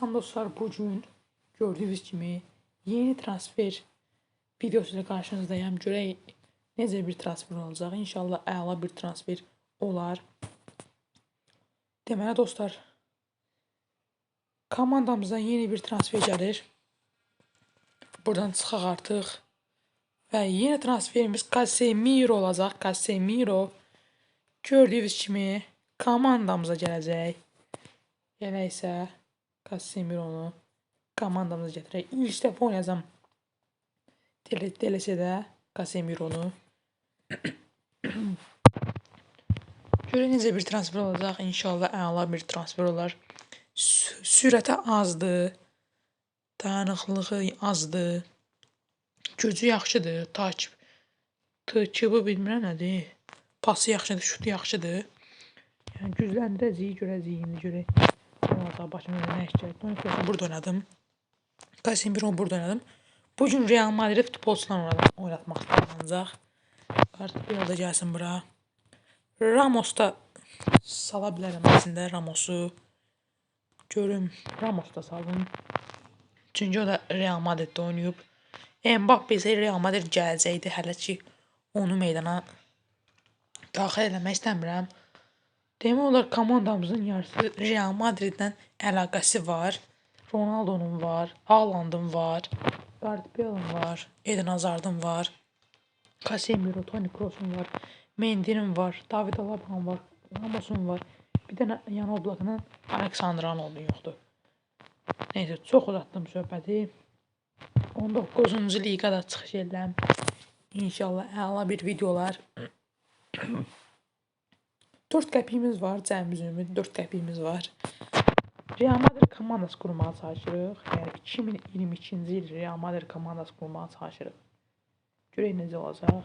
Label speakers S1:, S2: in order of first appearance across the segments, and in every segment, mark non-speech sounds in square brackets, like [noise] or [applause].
S1: Tam dostlar bugün gördüğünüz kimi yeni transfer videosu ile karşınızdayım. Görək necə bir transfer olacaq. İnşallah əla bir transfer olar. Deməli dostlar komandamıza yeni bir transfer gəlir. Buradan çıxaq artıq. Və yeni transferimiz Casemiro olacaq. Casemiro gördüyünüz kimi komandamıza gələcək. Elə isə Casemiro'nu komandamıza gətirək. İlk dəfə oynayacağam. Dele, DLC'də Casemiro'nu. Görək necə bir transfer olacaq. İnşallah əla bir transfer olar. Sü- Sürəti azdır. Dayanıqlığı azdır. Gücü yaxşıdır. Takip TQB bilmirəm nədir. Pası yaxşıdır, şutu yaxşıdır. Yəni gücləndirəcəyik, görəcəyik indi görək. Orada başıma nə iş gəldi. Onu sonra burada oynadım. Casemiro burada oynadım. Bugün Real Madrid futbolçularla oynadım, oynatmaq ancaq. Artıq da gəlsin bura. Ramos da sala bilərəm əslində Ramosu. Görüm Ramos da salım. Çünki o da Real Madriddə oynayıb. Mbappe isə Real Madrid gələcəkdi hələ ki onu meydana daxil eləmək istəmirəm. Demək olar komandamızın yarısı Real Madridlə əlaqəsi var. Ronaldo'nun var, Haaland'ın var, Bale'ın var, Eden Hazard'ın var, Casemiro, Toni Kroos'un var, Mendy'nin var, David Alaba'nın var, Ramos'un var. Bir dənə yan oblakının Aleksandr Arnold'un yoxdur. Neyse çox uzatdım söhbəti. 19-cu liqada çıxış edirəm. İnşallah əla bir videolar. 4 qəpiyimiz var, cəmi ümid 4 qəpiyimiz var. Real Madrid komandası qurmağa çalışırıq. Yəni 2022-ci il Real Madrid komandası qurmağa çalışırıq. Görək necə olacaq.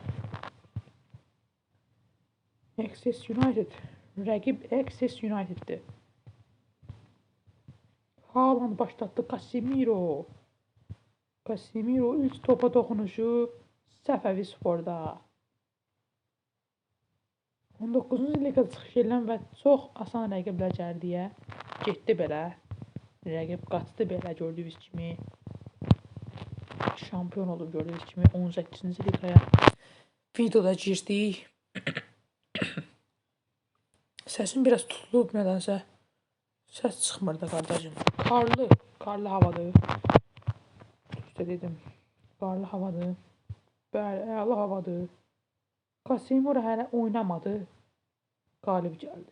S1: Access United. Rəqib Access United'dir. Haaland başlatdı Casemiro. Casemiro ilk topa toxunuşu Səfəvi Sporda. 19-cu liqada çıxış edən və çox asan rəqiblər gəldiyə getdi belə. Rəqib qaçdı belə gördüyünüz kimi. Şampiyon olub gördüyünüz kimi 18-ci liqaya videoda girdik. [coughs] Səsim biraz tutulub nədənsə. Səs çıxmır da qardaşım. Qarlı, qarlı havadır. Düzdə dedim. Qarlı havadır. Bəli, əla havadır. Casemiro hələ oynamadı. Qalib gəldi.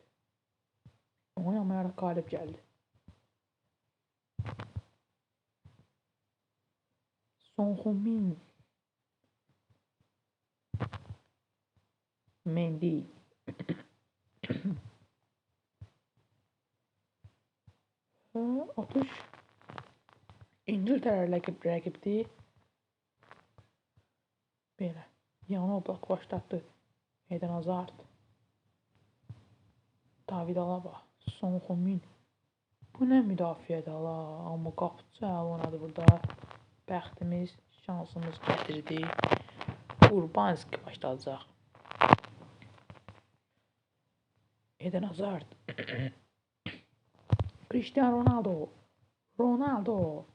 S1: Oynamayaraq qalib gəldi. Son Heung-min Mendy [coughs] atış İngiltərə rəqib rəqibdir. Belə. Yan oblak başlatdı. Eden Hazard. David Alaba. Son Heung-min. Bu nə müdafiədir ala. Amma qapıcı əl oynadı burada. Bəxtimiz, şansımız gətirdi. Urbanski başlayacaq. Eden Hazard. [coughs] Cristiano Ronaldo. Ronaldo.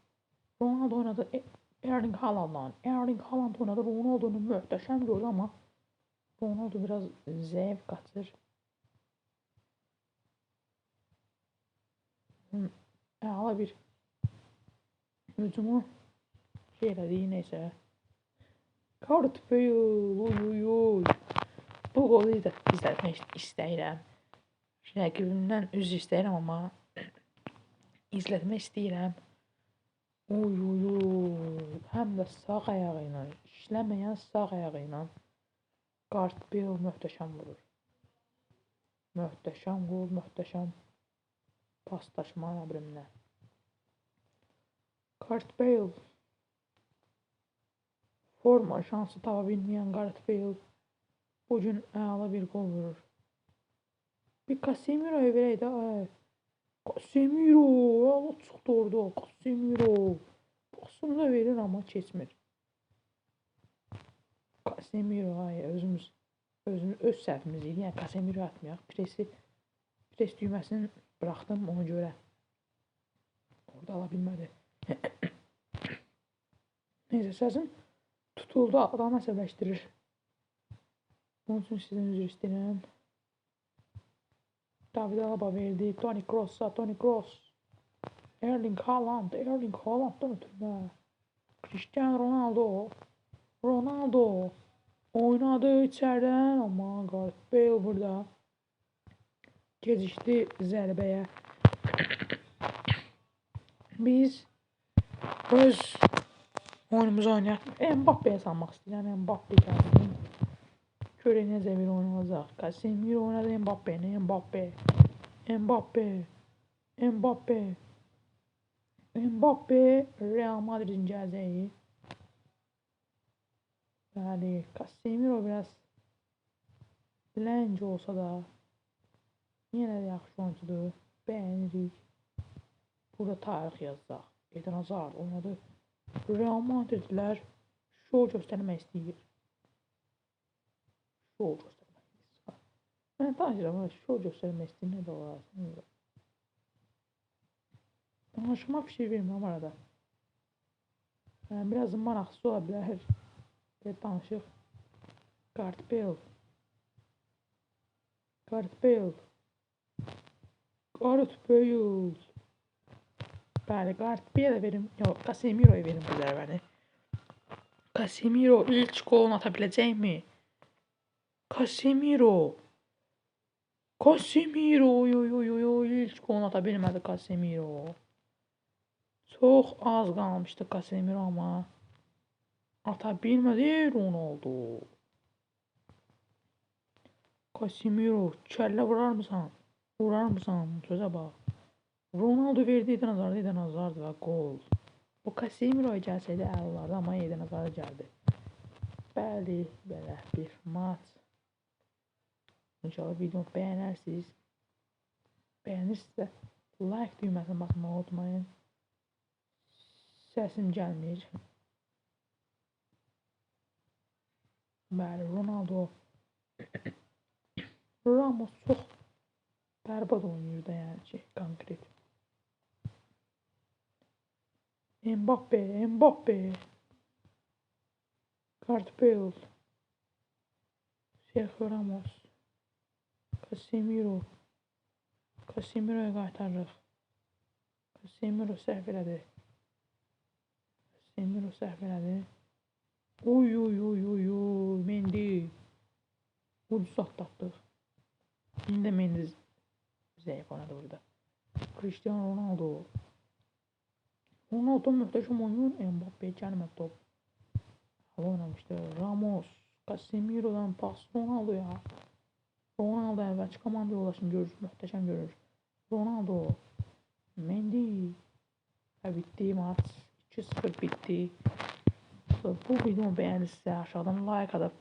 S1: Ronaldo oynadı. E- Erling Haaland'dan. Erling Haaland oynadı. Ronaldo'nun muhteşem rolü ama Ronaldo biraz zevk katır. Hmm, e, hala bir hücumu şeyledi neyse. Kart fail. Oy oy oy. Bu golü de izletmek istəyirəm. Şey, Rəqibimdən üz istəyirəm amma [clears throat] izlətmək istəyirəm. Oy oy oy. Həm də sağ ayağı ilə, işləməyən sağ ayağı ilə. Gareth Bale möhtəşəm vurur. Möhtəşəm qol, möhtəşəm paslaşma əmrimlə. Gareth Bale forma şansı tapa bilməyən Gareth Bale bugün əla bir qol vurur. Bir Casemiro'ya verək də. Ay. Casemiro, əla çıxdı orada. Casemiro. Pasını da verir amma keçmir. Casemiro ay özümüz özümüz öz səhvimiz idi. Yəni Casemiro atmayaq. Presi pres düyməsini buraxdım ona görə. Orada ala bilmədi. [coughs] Neyse səsim tutuldu, adam əsəbləşdirir. Bunun üçün sizdən üzr istəyirəm. David Alaba verdi, Toni Kroos'a, Toni Kroos. Erling Haaland, Erling Haaland'dan ötürmə. Cristiano Ronaldo. Ronaldo. Oynadı içeriden ama Gareth Bale burada. Gecikti zərbəyə. Biz öz oyunumuzu oynayaq. Mbappe'yə salmaq istəyirəm. Mbappe gəlsin. Bir oyun olacaq. Casemiro oynadı Mbappe. Ne Mbappe? Mbappe. Mbappe. Mbappe Real Madrid'in gələcəyi. Bəli, Casemiro biraz lənc olsa da yenə də yaxşı oyuncudur. Bəyənirik. Burada tarix yazacaq. Eden Hazard oynadı. Real Madridlər şov göstərmək istəyir. Şov göstərmək istəyir. Mən tanıyıram, amma şov göstərmək istəyir. Nə də olar? Bilmirəm. Danışma fikir vermirəm arada. Yəni, biraz maraqsız ola bilər. Bir danışıq. Gareth Bale. Gareth Bale. Gareth Bale. Bəli, Gareth Bale verim. Yox, Casemiro'ya verim bu zərbəni. Casemiro ilk golunu ata biləcəkmi? Casemiro. Casemiro. Yo, yo, yo, yo, ilk golunu ata bilmədi Casemiro. Çox az qalmışdı Casemiro amma. Ata bilmədi Ronaldo. Casemiro kəllə vurar mısan? Vurar mısan? Sözə bax. Ronaldo verdi Eden Hazard, Eden Hazard və gol. O Casemiro'ya gəlsəydi əl olardı, amma Eden Hazard gəldi. Bəli, belə bir maç. İnşallah videomu bəyənərsiniz. Bəyənirsinizsə like düyməsini basmağı unutmayın. Səsim gəlmir. Bəli, Ronaldo. [coughs] Ramos çox bərbad oynayır da yəni ki, konkret. Mbappe, Mbappe. Gareth Bale. Sergio Ramos. Casemiro. Casemiro'ya qaytarırıq. Casemiro səhv elədi. Casemiro səhv elədi. Uy uy uy uy uy Mendy. Ucuz atlattık. Yine de Mendy zayıf oynadı burada. Cristiano Ronaldo. Ronaldo muhteşem oyun. Mbappe gelmedi top. Hava oynamıştı. Ramos. Casemiro'dan pas Ronaldo'ya. Ronaldo əvvəlki komanda yoldaşını görür. Möhtəşəm görür. Ronaldo. Mendy. Və bitdi maç. 2-0 bitdi. Bu videomu bəyənirsinizsə aşağıdan like atıb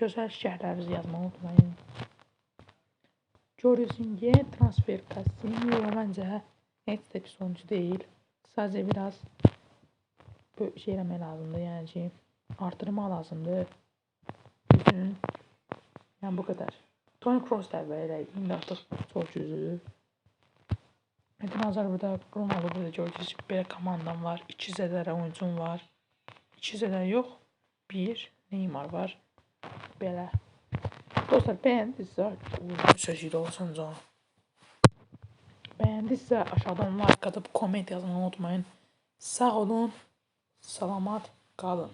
S1: gözəl şərhlərinizi yazmağı unutmayın. Jorginho transfer Casemiro məncə heç də pis oyuncu deyil. Sadəcə biraz şey eləmək lazımdır, yəni ki, artırmaq lazımdır. Gücünün. Yəni bu qədər. Toni Kroos da əvvəl idi, indi artıq çox güclüdür. Eden Hazard burada, Ronaldo burada gördüyünüz kimi belə komandam var. 2 zədərə oyuncum var. 2 zədər yox. 1 Neymar var. Belə. Dostlar bəyəndinizsə, uzun sözü də olsun canım. Bəyəndinizsə aşağıdan like atıb komment yazmayı unutmayın. Sağ olun, salamat qalın.